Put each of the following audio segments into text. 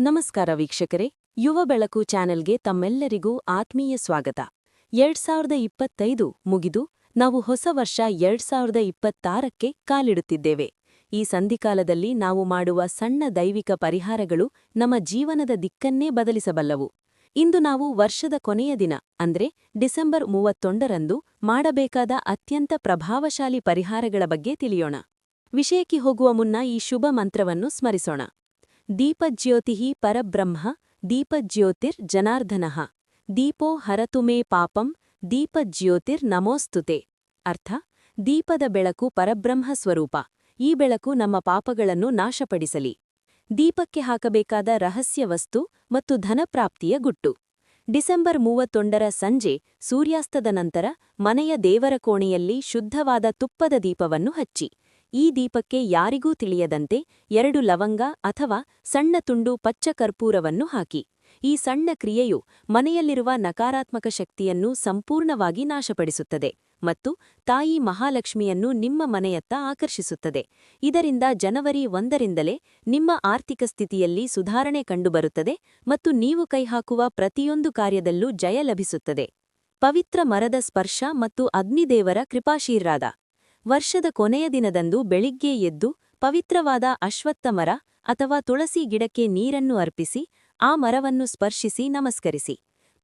ನಮಸ್ಕಾರ ವೀಕ್ಷಕರೇ. ಯುವ ಬೆಳಕು ಚಾನೆಲ್ಗೆ ತಮ್ಮೆಲ್ಲರಿಗೂ ಆತ್ಮೀಯ ಸ್ವಾಗತ. ಎರಡ್ ಸಾವಿರದ ಇಪ್ಪತ್ತೈದು ಮುಗಿದು, ನಾವು ಹೊಸ ವರ್ಷ ಎರಡ್ ಸಾವಿರದ ಇಪ್ಪತ್ತಾರಕ್ಕೆ ಕಾಲಿಡುತ್ತಿದ್ದೇವೆ. ಈ ಸಂಧಿಕಾಲದಲ್ಲಿ ನಾವು ಮಾಡುವ ಸಣ್ಣ ದೈವಿಕ ಪರಿಹಾರಗಳು ನಮ್ಮ ಜೀವನದ ದಿಕ್ಕನ್ನೇ ಬದಲಿಸಬಲ್ಲವು. ಇಂದು ನಾವು ವರ್ಷದ ಕೊನೆಯ ದಿನ, ಅಂದ್ರೆ ಡಿಸೆಂಬರ್ ಮೂವತ್ತೊಂದರಂದು ಮಾಡಬೇಕಾದ ಅತ್ಯಂತ ಪ್ರಭಾವಶಾಲಿ ಪರಿಹಾರಗಳ ಬಗ್ಗೆ ತಿಳಿಯೋಣ. ವಿಷಯಕ್ಕೆ ಹೋಗುವ ಮುನ್ನ ಈ ಶುಭ ಮಂತ್ರವನ್ನು ಸ್ಮರಿಸೋಣ. ದೀಪಜ್ಯೋತಿಃ ಪರಬ್ರಹ್ಮ, ದೀಪಜ್ಯೋತಿರ್ ಜನಾರ್ದನಃ, ದೀಪೋ ಹರತು ಮೇ ಪಾಪಂ, ದೀಪಜ್ಯೋತಿರ್ ನಮೋಸ್ತುತೆ. ಅರ್ಥ? ದೀಪದ ಬೆಳಕು ಪರಬ್ರಹ್ಮ ಸ್ವರೂಪ. ಈ ಬೆಳಕು ನಮ್ಮ ಪಾಪಗಳನ್ನು ನಾಶಪಡಿಸಲಿ. ದೀಪಕ್ಕೆ ಹಾಕಬೇಕಾದ ರಹಸ್ಯ ವಸ್ತು ಮತ್ತು ಧನಪ್ರಾಪ್ತಿಯ ಗುಟ್ಟು. ಡಿಸೆಂಬರ್ ಮೂವತ್ತೊಂದರ ಸಂಜೆ ಸೂರ್ಯಾಸ್ತದ ನಂತರ ಮನೆಯ ದೇವರ ಕೋಣೆಯಲ್ಲಿ ಶುದ್ಧವಾದ ತುಪ್ಪದ ದೀಪವನ್ನು ಹಚ್ಚಿ. ಈ ದೀಪಕ್ಕೆ ಯಾರಿಗೂ ತಿಳಿಯದಂತೆ ಎರಡು ಲವಂಗ ಅಥವಾ ಸಣ್ಣ ತುಂಡು ಪಚ್ಚ ಕರ್ಪೂರವನ್ನು ಹಾಕಿ. ಈ ಸಣ್ಣ ಕ್ರಿಯೆಯು ಮನೆಯಲ್ಲಿರುವ ನಕಾರಾತ್ಮಕ ಶಕ್ತಿಯನ್ನು ಸಂಪೂರ್ಣವಾಗಿ ನಾಶಪಡಿಸುತ್ತದೆ ಮತ್ತು ತಾಯಿ ಮಹಾಲಕ್ಷ್ಮಿಯನ್ನು ನಿಮ್ಮ ಮನೆಯತ್ತ ಆಕರ್ಷಿಸುತ್ತದೆ. ಇದರಿಂದ ಜನವರಿ ಒಂದರಿಂದಲೇ ನಿಮ್ಮ ಆರ್ಥಿಕ ಸ್ಥಿತಿಯಲ್ಲಿ ಸುಧಾರಣೆ ಕಂಡುಬರುತ್ತದೆ ಮತ್ತು ನೀವು ಕೈಹಾಕುವ ಪ್ರತಿಯೊಂದು ಕಾರ್ಯದಲ್ಲೂ ಜಯ ಲಭಿಸುತ್ತದೆ. ಪವಿತ್ರ ಮರದ ಸ್ಪರ್ಶ ಮತ್ತು ಅಗ್ನಿದೇವರ ಕೃಪಾಶೀರ್ರಾದ ವರ್ಷದ ಕೊನೆಯ ದಿನದಂದು ಬೆಳಿಗ್ಗೆ ಎದ್ದು ಪವಿತ್ರವಾದ ಅಶ್ವತ್ಥ ಮರ ಅಥವಾ ತುಳಸಿ ಗಿಡಕ್ಕೆ ನೀರನ್ನು ಅರ್ಪಿಸಿ, ಆ ಮರವನ್ನು ಸ್ಪರ್ಶಿಸಿ ನಮಸ್ಕರಿಸಿ.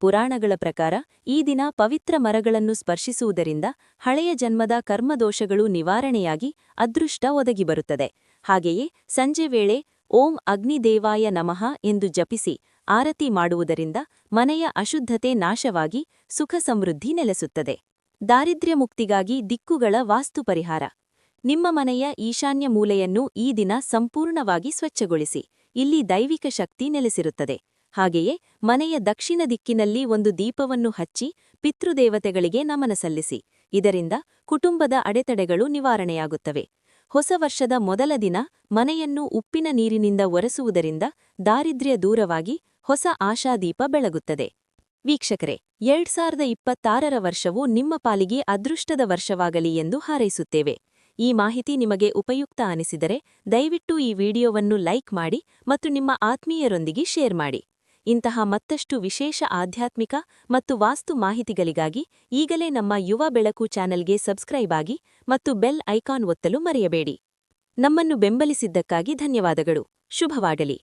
ಪುರಾಣಗಳ ಪ್ರಕಾರ ಈ ದಿನ ಪವಿತ್ರ ಮರಗಳನ್ನು ಸ್ಪರ್ಶಿಸುವುದರಿಂದ ಹಳೆಯ ಜನ್ಮದ ಕರ್ಮದೋಷಗಳು ನಿವಾರಣೆಯಾಗಿ ಅದೃಷ್ಟ ಒದಗಿಬರುತ್ತದೆ. ಹಾಗೆಯೇ ಸಂಜೆ ವೇಳೆ ಓಂ ಅಗ್ನಿದೇವಾಯ ನಮಃ ಎಂದು ಜಪಿಸಿ ಆರತಿ ಮಾಡುವುದರಿಂದ ಮನೆಯ ಅಶುದ್ಧತೆ ನಾಶವಾಗಿ ಸುಖ ಸಮೃದ್ಧಿ ನೆಲೆಸುತ್ತದೆ. ದಾರಿದ್ರ್ಯ ಮುಕ್ತಿಗಾಗಿ ದಿಕ್ಕುಗಳ ವಾಸ್ತು ಪರಿಹಾರ. ನಿಮ್ಮ ಮನೆಯ ಈಶಾನ್ಯ ಮೂಲೆಯನ್ನು ಈ ದಿನ ಸಂಪೂರ್ಣವಾಗಿ ಸ್ವಚ್ಛಗೊಳಿಸಿ. ಇಲ್ಲಿ ದೈವಿಕ ಶಕ್ತಿ ನೆಲೆಸಿರುತ್ತದೆ. ಹಾಗೆಯೇ ಮನೆಯ ದಕ್ಷಿಣ ದಿಕ್ಕಿನಲ್ಲಿ ಒಂದು ದೀಪವನ್ನು ಹಚ್ಚಿ ಪಿತೃದೇವತೆಗಳಿಗೆ ನಮನ ಸಲ್ಲಿಸಿ. ಇದರಿಂದ ಕುಟುಂಬದ ಅಡೆತಡೆಗಳು ನಿವಾರಣೆಯಾಗುತ್ತವೆ. ಹೊಸ ವರ್ಷದ ಮೊದಲ ದಿನ ಮನೆಯನ್ನು ಉಪ್ಪಿನ ನೀರಿನಿಂದ ಒರೆಸುವುದರಿಂದ ದಾರಿದ್ರ್ಯ ದೂರವಾಗಿ ಹೊಸ ಆಶಾದೀಪ ಬೆಳಗುತ್ತದೆ. ವೀಕ್ಷಕರೇ, ಎರಡ್ ಸಾವಿರದ ಇಪ್ಪತ್ತಾರರ ವರ್ಷವು ನಿಮ್ಮ ಪಾಲಿಗೆ ಅದೃಷ್ಟದ ವರ್ಷವಾಗಲಿ ಎಂದು ಹಾರೈಸುತ್ತೇವೆ. ಈ ಮಾಹಿತಿ ನಿಮಗೆ ಉಪಯುಕ್ತ ಅನಿಸಿದರೆ, ದಯವಿಟ್ಟು ಈ ವಿಡಿಯೋವನ್ನು ಲೈಕ್ ಮಾಡಿ ಮತ್ತು ನಿಮ್ಮ ಆತ್ಮೀಯರೊಂದಿಗೆ ಶೇರ್ ಮಾಡಿ. ಇಂತಹ ಮತ್ತಷ್ಟು ವಿಶೇಷ ಆಧ್ಯಾತ್ಮಿಕ ಮತ್ತು ವಾಸ್ತು ಮಾಹಿತಿಗಳಿಗಾಗಿ ಈಗಲೇ ನಮ್ಮ ಯುವ ಬೆಳಕು ಚಾನೆಲ್ಗೆ ಸಬ್ಸ್ಕ್ರೈಬ್ ಆಗಿ ಮತ್ತು ಬೆಲ್ ಐಕಾನ್ ಒತ್ತಲು ಮರೆಯಬೇಡಿ. ನಮ್ಮನ್ನು ಬೆಂಬಲಿಸಿದ್ದಕ್ಕಾಗಿ ಧನ್ಯವಾದಗಳು. ಶುಭವಾಗಲಿ.